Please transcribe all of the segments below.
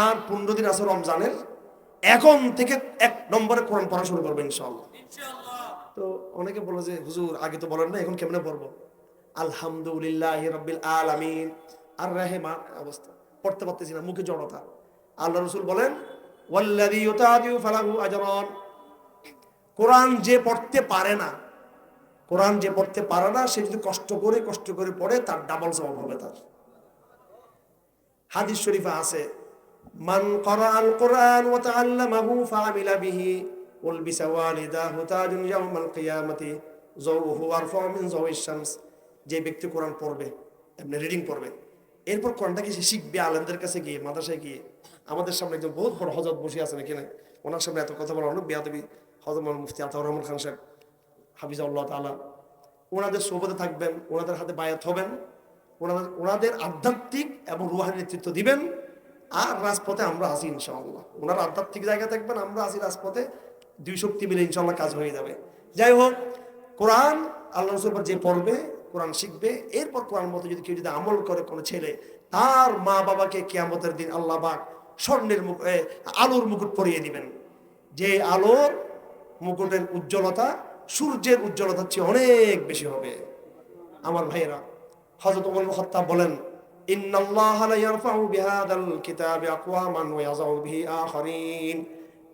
আর পনেরো দিন আছে রমজানের। এখন থেকে এক নম্বরে কোরআন পড়া শুরু করব ইনশাল্লাহ তো অনেকে বলে যে হুজুর আগে তো বলেন না এখন কেমনে পড়ব? আলহামদুলিল্লাহ রব্বিল আলামিন। আর রাহেমান অবস্থা পড়তে পারতেছি না মুখে জড়তা। আল্লাহ রসুল বলেন ওয়াল্লাযী ইউতাদিউ ফালাহু আজরান। কোরআন যে পড়তে পারে না কোরআন যে পড়তে পারে না সে যদি কষ্ট করে কষ্ট করে পড়ে তার ডাবল সওয়াব হবে তার। হাদিস শরীফে আছে মান করাআল কোরআন ওয়া তাআল্লামাহু ফাআমিলা বিহি উলবিসা ওয়ালিদাহু তাজুন ইয়াউমাল কিয়ামাতি, যাওহু আরফাউ মিন যাওয়িশ যে ব্যক্তি কোরআন পড়বে এমনি রিডিং পড়বে। এরপর কোরআনটাকে সে শিখবে আলেমদের কাছে গিয়ে, মাদ্রাসায় গিয়ে? আমাদের সামনে একজন বহুত বড় হজরত বসে আছেন এখানে। ওনার সামনে এত কথা বলা হলো বেয়াদবি হজরত মুফতি আতাউর রহমান খান সাহেব হাফিজাউল্লাহ তাআলা। ওনাদের সোবতে থাকবেন, ওনাদের হাতে বায়াত হবেন, ওনাদের ওনাদের আধ্যাত্মিক এবং রুহানি নেতৃত্ব দিবেন। আর রাজপথে আমরা আসি ইনশাআল্লাহ। ওনার আধ্যাত্মিক জায়গা থাকবেন আমরা আসি রাজপথে, দুই শক্তি মিলে ইনশাল্লাহ কাজ হয়ে যাবে। যাই হোক, কোরআন আল্লাহ রসুল যে পড়বে, কোরআন শিখবে, এরপর কোরআন মতো যদি কেউ যদি আমল করে কোনো ছেলে, তার মা বাবাকে কেয়ামতের দিন আল্লাহ পাক স্বর্ণের মুখ আলোর মুকুট পরিয়ে দিবেন। যে আলোর মুকুটের উজ্জ্বলতা, সূর্যের উজ্জ্বলতার চেয়ে অনেক বেশি হবে। আমার ভাইয়েরা ওমর খত্তাব বলেন ইন্নাল্লাহ লা ইয়ারফাউ বিহাদাল কিতাবি আকওয়ামান ওয়া ইয়াযাউ বিহি আখারিন।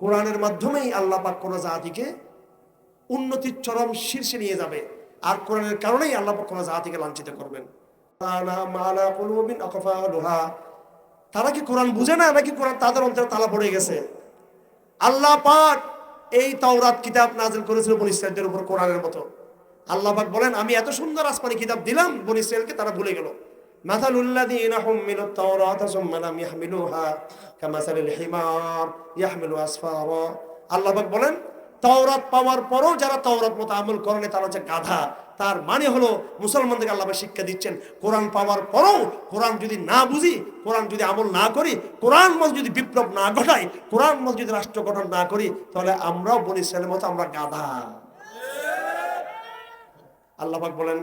কোরআনের মাধ্যমেই আল্লাহ পাক কোন জাতিকে উন্নতির চরম শীর্ষে নিয়ে যাবে। আর কোরআনের কারণেই আল্লাহ পাক কোন জাতিকে লাঞ্ছিত করবেন। তারা কি কোরআন বুঝে না নাকি কোরআন তাদের অন্তরে তালা পড়ে গেছে? আল্লাহ পাক এই তাওরাত কিতাব নাজিল করেছিল বনি ইসরায়েলদের উপর কোরআনের মতো। আল্লাহ পাক বলেন, আমি এত সুন্দর আসমানি কিতাব দিলাম, বনি ইসরায়েলকে তারা ভুলে গেল। আল্লাহ পাক বলেন, তাওরাত পাওয়ার পরও যারা তাওরাত মতো আমল করেনি, তারা মানে হলো, মুসলমানদেরকে আল্লাহ শিক্ষা দিচ্ছেন, কোরআন পাওয়ার পরও কোরআন যদি না বুঝি, কোরআন যদি আমল না করি, কোরআন মত যদি বিপ্লব না ঘটাই, কোরআন মত যদি রাষ্ট্র গঠন না করি, তাহলে আমরাও বনি ইসরায়েলের মতো আমরা গাধা। আল্লাহ বলেন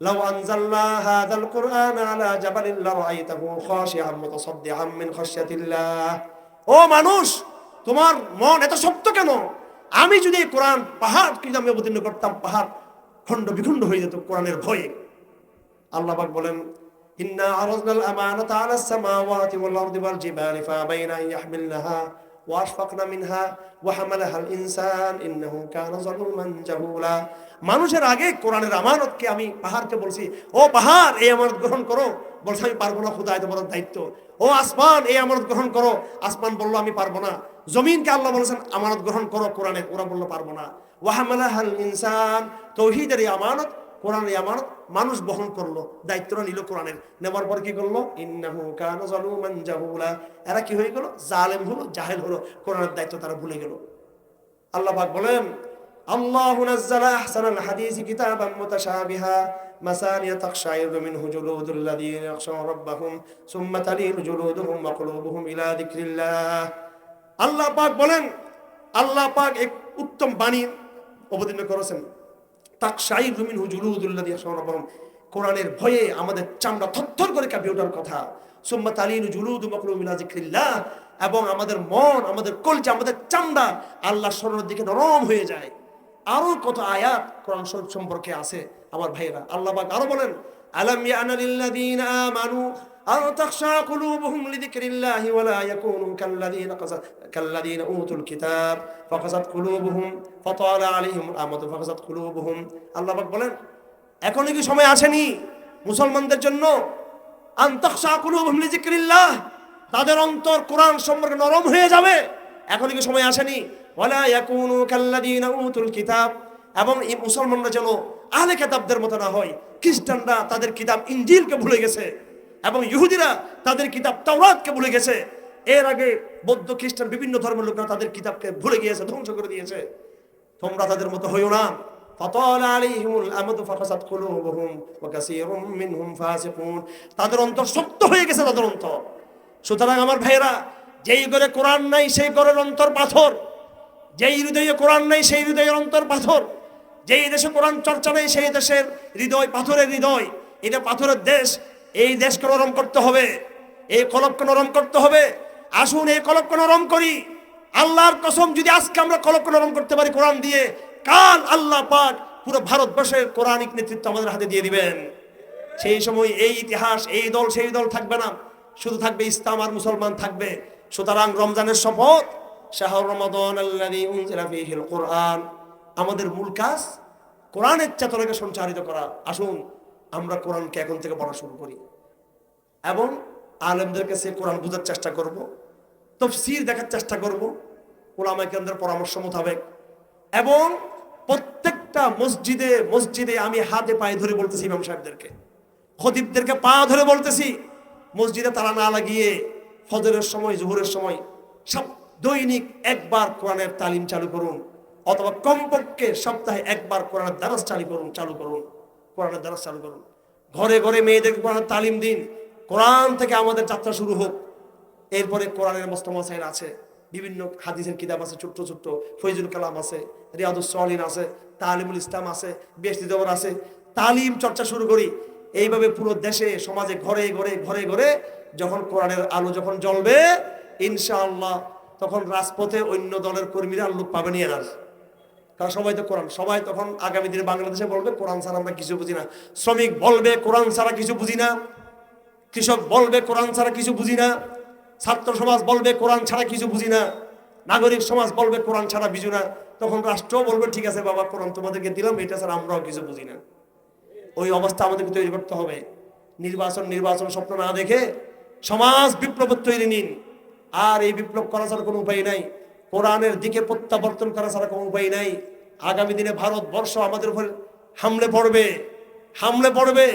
لو أنزلنا هذا القرآن على جبل لرأيته خاشعا متصدعا من خشية الله ও মানুষ তোমার মন এত শক্ত কেন আমি যদি এই কোরআন পাহাড় কিন্তু আমি অবতীর্ণ করতাম পাহাড় খণ্ড বিখণ্ড হয়ে যেত কোরআনের ভয়ে আল্লাহ পাক বলেন ইন্না আরাজনাল আমানাতা আলাস সামাওয়াতি ওয়াল আরদি ওয়াল জিবালি ফাবাইনা আন ইয়াহমিলনাহা ওয়াশফাকনা মিনহা ওয়া হামালাহাল ইনসান ইন্নাহু কানা যালুমান জাহুলা। মানুষের আগে কোরআনের আমানতকে আমি পাহাড়কে বলছি, ও পাহাড়, এই আমানত গ্রহণ করো। বলছে, আমি পারব না, খুদা বড় দায়িত্ব। ও আসমান, এই আমানত গ্রহণ করো। আসমান বলল, আমি পারব না। জমিনকে আল্লাহ বলেছেন, আমানত গ্রহণ করো কোরআনের। ওরা বলল, পারব না। ওয়াহামালাহাল ইনসান, তৌহিদের এই আমানত কোরআনের আমানত মানুষ বহন করল দায়িত্বটা নিল কোরআনের। নেবার পর কি করল? এরা কি হয়ে গেল? জালেম হলো, জাহেল হলো, কোরআনের দায়িত্ব তারা ভুলে গেল। আল্লাহ বলেন, আল্লাহ আল্লাহ বলেন, আল্লাহ এক উত্তম বাণী অবতীর্ণ করেছেন। সরবম কোরআনের ভয়ে আমাদের চামড়া থরথর করে কাঁপে ওঠার কথা। সুম্মা তালিনু জুলুদু মাকলু মিলা এবং আমাদের মন, আমাদের কলচে আমাদের চামড়া আল্লাহ স্মরণের দিকে নরম হয়ে যায়। আরও কত আয়াত কোরআন সম্পর্কে আছে আমার ভাইয়েরা। আল্লাহ আরও বলেন, আলাম ইয়ানা লিল্লাযীনা আমানু أن تخشع قلوبهم لذكر الله ولا يكونوا كالذين قصد كالذين أوتوا الكتاب فقست قلوبهم فطال عليهم الأمد فقست قلوبهم আল্লাহ পাক বলেন এখনো কি সময় আসেনি মুসলমানদের জন্য আন্তঃসা কুলুবহুম লিযিকরিল্লাহ তাদের অন্তর কোরআন সম্পর্কে নরম হয়ে যাবে এখনো কি সময় আসেনি ওয়ালা ইয়াকুনু কাল্লাযীনা উতুল কিতাব এবং এই মুসলমানরা যেন আহলে কিতাবদের মতো না হয় খ্রিস্টানরা তাদের কিতাব ইনজিলকে ভুলে গেছে এবং ইহুদিরা তাদের কিতাব তাওরাতকে ভুলে গেছে। এর আগে বৌদ্ধ খ্রিস্টান বিভিন্ন ধর্মের লোকরা তাদের কিতাবকে ভুলে গিয়েছে, ধ্বংস করে দিয়েছে। তোমরা তাদের মতো হইও না। তাদের অন্তর শক্ত হয়ে গেছে তাদের অন্তর। সুতরাং আমার ভাইয়েরা, যেই ঘরে কোরআন নাই, সেই ঘরের অন্তর পাথর। যেই হৃদয়ে কোরআন নাই, সেই হৃদয়ের অন্তর পাথর। যেই দেশে কোরআন চর্চা নেই, সেই দেশের হৃদয় পাথরের হৃদয়। এটা পাথরের দেশ এই দেশকে নরম করতে হবে, এই কলবকে নরম করতে হবে। আসুন এই কলবকে নরম করি। আল্লাহর কসম, যদি আজকে আমরা কলবকে নরম করতে পারি কোরআন দিয়ে, কাল আল্লাহ পাক পুরো ভারতবর্ষের কোরআনিক নেতৃত্ব আমাদের হাতে দিয়ে দিবেন। সেই সময় এই ইতিহাস, এই দল, সেই দল থাকবে না। শুধু থাকবে ইসলাম আর মুসলমান থাকবে। সুতরাং রমজানের শপথ, শাহর রমাদান কোরআন। আমাদের মূল কাজ কোরআনের চেতনাকে সঞ্চারিত করা। আসুন আমরা কোরআনকে এখন থেকে পড়া শুরু করি। এবং আলেমদের কাছে কোরআন বোঝার চেষ্টা করব, তফসির দেখার চেষ্টা করব ওলামা কেন্দ্রের পরামর্শ মোতাবেক। এবং প্রত্যেকটা মসজিদে মসজিদে আমি হাতে পায়ে ধরে বলতেছি ইমাম সাহেবদেরকে, খতিবদেরকে পা ধরে বলতেছি, মসজিদে তারা না লাগিয়ে ফজরের সময়, জোহরের সময় সব দৈনিক একবার কোরআনের তালিম চালু করুন, অথবা কমপক্ষে সপ্তাহে একবার কোরআনের দ্বারস চালু করুন চালু করুন। কোরআনের দ্বারস চালু করুন। ঘরে ঘরে মেয়েদেরকে কোরআনের তালিম দিন। কোরআন থেকে আমাদের যাত্রা শুরু হোক। এরপরে কোরআনের মোস্তমাসাইল আছে, বিভিন্ন হাদিসের কিতাব আছে, ছোট্ট ছোট্ট, ফৈজুল কালাম আছে, রিয়াদুস সলিন আছে, তালিমুল ইসলাম আছে বেশি দেবর আছে। তালিম চর্চা শুরু করি। এইভাবে পুরো দেশে, সমাজে ঘরে ঘরে ঘরে ঘরে যখন কোরআনের আলো যখন জ্বলবে, ইনশাআল্লাহ, তখন রাজপথে অন্য দলের কর্মীরা লোক পাবেনি আর কারণ সবাই তো কোরআন। সবাই তখন আগামী দিনে বাংলাদেশে বলবে, কোরআন ছাড়া আমরা কিছু বুঝি না। শ্রমিক বলবে, কোরআন ছাড়া কিছু বুঝি না। কৃষক বলবে, কোরআন ছাড়া কিছু বুঝি না। ছাত্র সমাজ বলবে, কোরআন ছাড়া কিছু বুঝি না। নাগরিক সমাজ বলবে, কোরআন ছাড়া বুঝি না। তখন রাষ্ট্র বলবে, ঠিক আছে বাবা, কোরআন তোমাদেরকে দিলাম, এটা ছাড়া আমরাও কিছু বুঝি না। ওই অবস্থা আমাদেরকে তৈরি করতে হবে। নির্বাচন নির্বাচন স্বপ্ন না দেখে সমাজ বিপ্লব তৈরি নিন। আর এই বিপ্লব করা ছাড়া কোনো উপায় নাই। কোরআনের দিকে প্রত্যাবর্তন করা ছাড়া কোনো উপায় নাই। আগামী দিনে ভারতবর্ষ আমাদের উপর হামলে পড়বে হামলে পড়বে।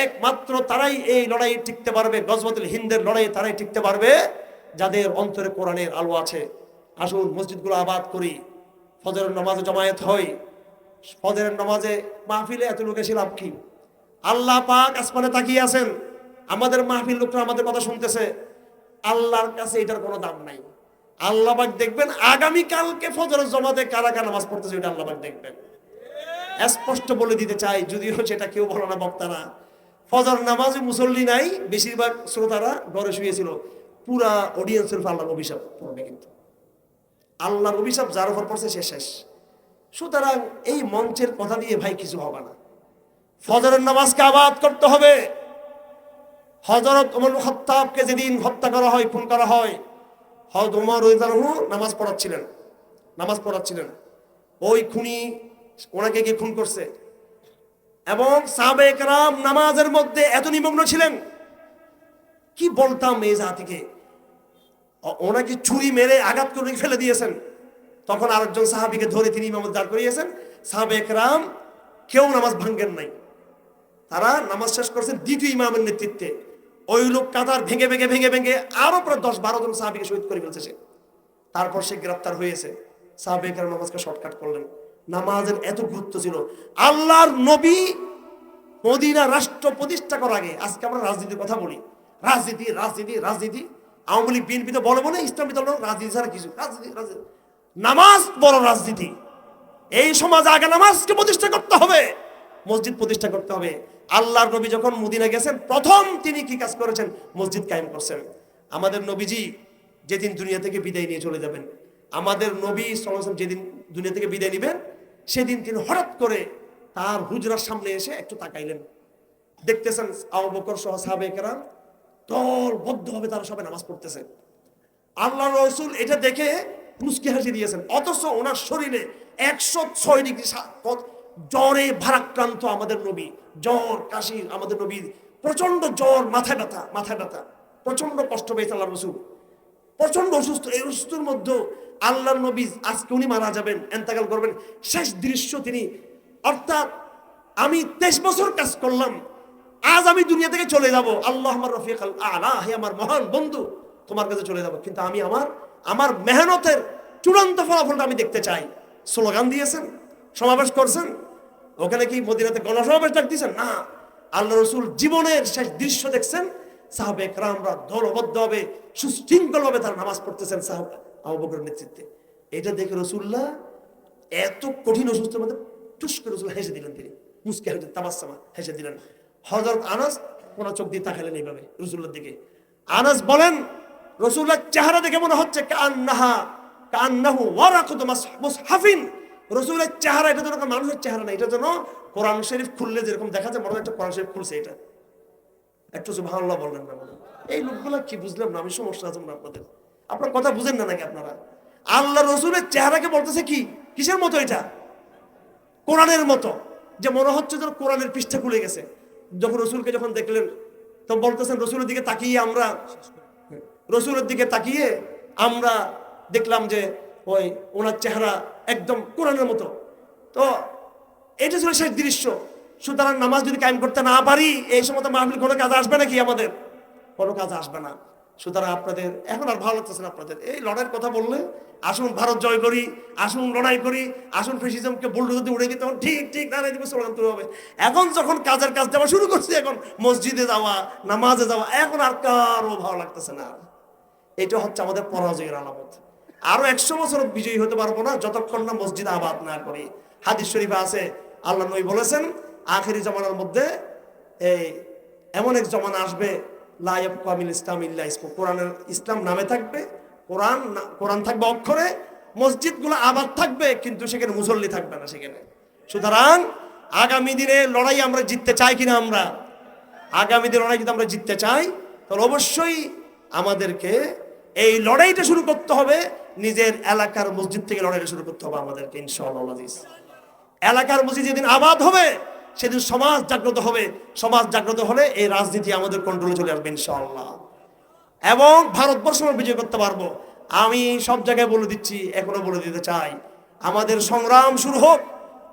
একমাত্র তারাই এই লড়াই টিকতে পারবে গজবতুল হিন্দের লড়াই তারাই টিকতে পারবে, যাদের অন্তরে কোরআনের আলো আছে। আসুন মসজিদগুলো আবাদ করি, ফজরের নামাজে জমায়েত হয় ফজরের নামাজে মাহফিলে এত লোক লাভ কি? আল্লাহ পাক আসমানে তাকিয়ে আছেন। আমাদের মাহফিল লোকরা আমাদের কথা শুনতেছে। আল্লাহর কাছে এটার কোনো দাম নাই। আল্লাহ পাক দেখবেন আগামী কালকে ফজরের জমাতে কারা কারা নামাজ পড়তেছে এটা আল্লাহ পাক দেখবেন। স্পষ্ট বলে দিতে চাই, যদিও সেটা কেউ বলো না বক্তারা। ফজর নামাজে মুসল্লি নাই, বেশিরভাগ শ্রোতারা ঘরে শুয়েছিল। পুরা অডিয়েন্সের উপর আল্লাহর অভিশাপ পড়বে কিন্তু। আল্লাহর অভিশাপ যার উপর পড়ছে সে শেষ। সুতরাং এই মঞ্চের কথা দিয়ে ভাই কিছু হবে না। ফজরের নামাজকে আবাদ করতে হবে। হজরত ওমর খত্তাবকে যেদিন হত্যা করা হয়, খুন করা হয় হজরত ওমর রহিদানহু নামাজ পড়াচ্ছিলেন। নামাজ পড়াচ্ছিলেন। ওই খুনি ওনাকে গিয়ে খুন করছে? এবং সাবেক রাম নামাজের মধ্যে এত নিমগ্ন ছিলেন। কি বলতাম এই জাতিকে? ওনাকে ছুরি মেরে আঘাত করে ফেলে দিয়েছেন। তখন আরেকজন সাহাবিকে ধরে তিনি ইমামত দাঁড় করিয়েছেন। সাহাবেক রাম কেউ নামাজ ভাঙ্গেন নাই। তারা নামাজ শেষ করছেন দ্বিতীয় ইমামের নেতৃত্বে। ওই লোক কাতার ভেঙে ভেঙে ভেঙে ভেঙে আরও প্রায় দশ বারো জন সাহাবিকে শহীদ করে ফেলছে সে। তারপর সে গ্রেপ্তার হয়েছে। সাহাবেকের নামাজকে শর্টকাট করলেন। নামাজের এত গুরুত্ব ছিল। আল্লাহর নবী মদিনা রাষ্ট্র প্রতিষ্ঠা করার আগে, আজকে আমরা রাজনীতির কথা বলি। রাজনীতি রাজনীতি রাজনীতি। আওয়ামী লীগ, বিএনপি তো বলব না ইসলামী দল রাজনীতি ছাড়া কিছু রাজনীতি রাজনীতি। নামাজ বড় রাজনীতি। এই সমাজে আগে নামাজকে প্রতিষ্ঠা করতে হবে। মসজিদ প্রতিষ্ঠা করতে হবে। আল্লাহর নবী যখন মদিনা গেছেন, প্রথম তিনি কি কাজ করেছেন? মসজিদ কায়েম করছেন। আমাদের নবীজি যেদিন দুনিয়া থেকে বিদায় নিয়ে চলে যাবেন, আমাদের নবী ওয়াসাল্লাম যেদিন দুনিয়া থেকে বিদায় নেবেন, সেদিন তিনি হঠাৎ করে তার হুজরার সামনে এসে একটু তাকাইলেন। দেখতেছেন আবু বকর সহ সাহাবেকেরা দলবদ্ধভাবে তারা সবাই নামাজ পড়তেছে। আল্লাহ রসুল এটা দেখে মুসকি হাসি দিয়েছেন, অথচ ওনার শরীরে একশো ছয় ডিগ্রি জ্বরে ভারাক্রান্ত আমাদের নবী, জ্বর, কাশি আমাদের নবীর প্রচণ্ড জ্বর, মাথায় ব্যথা মাথায় ব্যথা প্রচণ্ড কষ্ট পেয়েছে আল্লাহ রসুল। প্রচণ্ড অসুস্থ, এই অসুস্থর মধ্যে আল্লাহর নবী আজকে উনি মারা যাবেন, এন্তাকাল করবেন। শেষ দৃশ্য তিনি, অর্থাৎ আমি তেইশ বছর কাজ করলাম, আজ আমি দুনিয়া থেকে চলে যাব। আল্লাহ আমার রফিক আল আলা, হে আমার মহান বন্ধু, তোমার কাছে চলে যাব। কিন্তু আমি আমার আমার মেহনতের চূড়ান্ত ফলাফলটা আমি দেখতে চাই। স্লোগান দিয়েছেন, সমাবেশ করছেন ওখানে কি মদিনাতে গণসমাবেশ ডাক দিয়েছেন না। আল্লাহ রসুল জীবনের শেষ দৃশ্য দেখছেন। সাহাবে একরামরা দলবদ্ধ হবে সুশৃঙ্খল ভাবে তারা নামাজ পড়তেছেন সাহাব নেতৃত্বে। এটা দেখে রসুল্লাহ এত কঠিন অসুস্থের মধ্যে টুস করে রসুল হেসে দিলেন তিনি। মুসকে হেসে তামাসমা হেসে দিলেন। হজরত আনাস কোন চোখ দিয়ে তাকালেন এইভাবে রসুল্লার দিকে। আনাস বলেন রসুলের চেহারা দেখে মনে হচ্ছে কান্নাহা, কান্নাহু ওয়ারাকুত মুসহাফিন। রসুলের চেহারা এটা যেন মানুষের চেহারা না, এটা যেন কোরআন শরীফ খুললে যেরকম দেখা যায়, মনে হয় একটা কোরআন শরীফ খুলছে এটা। একটু সুবহানাল্লাহ বললেন না বলেন। এই লোকগুলা কি বুঝলাম না, আমি সমস্যা আছে না হয় আপনাদের। আপনার কথা বুঝেন না নাকি আপনারা? আল্লাহ রসুলের চেহারাকে বলতেছে কি? কিসের মতো এটা? কোরআনের মতো। যে মনে হচ্ছে যেন কোরআনের পৃষ্ঠা খুলে গেছে। যখন রসুলকে যখন দেখলেন তখন বলতেছেন, রসুলের দিকে তাকিয়ে আমরা রসুলের দিকে তাকিয়ে আমরা দেখলাম যে ওই ওনার চেহারা একদম কোরআনের মতো। তো এটা ছিল শেষ দৃশ্য। সুতরাং নামাজ যদি কায়েম করতে না পারি, এই সময় মাহফিল কোনো কাজ আসবে নাকি আমাদের? কোনো কাজ আসবে না। সুতরাং আপনাদের, এখন আর ভালো লাগতেছে না আপনাদের। এই লড়াইয়ের কথা বললে, আসুন ভারত জয় করি, আসুন লড়াই করি, আসুন ফেসিজমকে দিয়ে উড়ে দিতে হবে ঠিক ঠিক না দিবে স্লোগান হবে। এখন যখন কাজের কাজ দেওয়া শুরু করছি, এখন মসজিদে যাওয়া, নামাজে যাওয়া, এখন আর কারও ভালো লাগতেছে না। এটা হচ্ছে আমাদের পরাজয়ের আলামত। আরও একশো বছর বিজয়ী হতে পারব না যতক্ষণ না মসজিদ আবাদ না করি। হাদিস শরীফে আছে, আল্লাহ নবী বলেছেন, আখেরি জমানার মধ্যে এই এমন এক জমানা আসবে লাইব কামিল ইসলাম ইল্লা ইসমু। কোরআনের ইসলাম নামে থাকবে, কোরআন কোরআন থাকবে অক্ষরে, মসজিদগুলো আবাদ থাকবে, কিন্তু সেখানে মুসল্লি থাকবে না সেখানে। সুতরাং আগামী দিনে লড়াই আমরা জিততে চাই কিনা আমরা? আগামী দিনে লড়াই যদি আমরা জিততে চাই, তাহলে অবশ্যই আমাদেরকে এই লড়াইটা শুরু করতে হবে নিজের এলাকার মসজিদ থেকে লড়াইটা শুরু করতে হবে আমাদেরকে, ইনশাআল্লাহ এলাকার মসজিদ যেদিন আবাদ হবে, সেদিন সমাজ জাগ্রত হবে। সমাজ জাগ্রত হলে এই রাজনীতি আমাদের কন্ট্রোলে চলে আসবে, ইনশাআল্লাহ। এবং ভারতবর্ষ বিজয় করতে পারব। আমি সব জায়গায় বলে দিচ্ছি, এখনও বলে দিতে চাই। আমাদের সংগ্রাম শুরু হোক,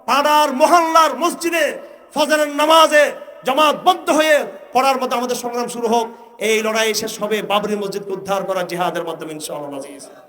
পাড়ার, মহল্লার মসজিদে ফজরের নামাজে জমাতবদ্ধ হয়ে পড়ার মতো আমাদের সংগ্রাম শুরু হোক। এই লড়াই শেষ হবে বাবরি মসজিদকে উদ্ধার করা জিহাদের মাধ্যমে, ইনশাআল্লাহ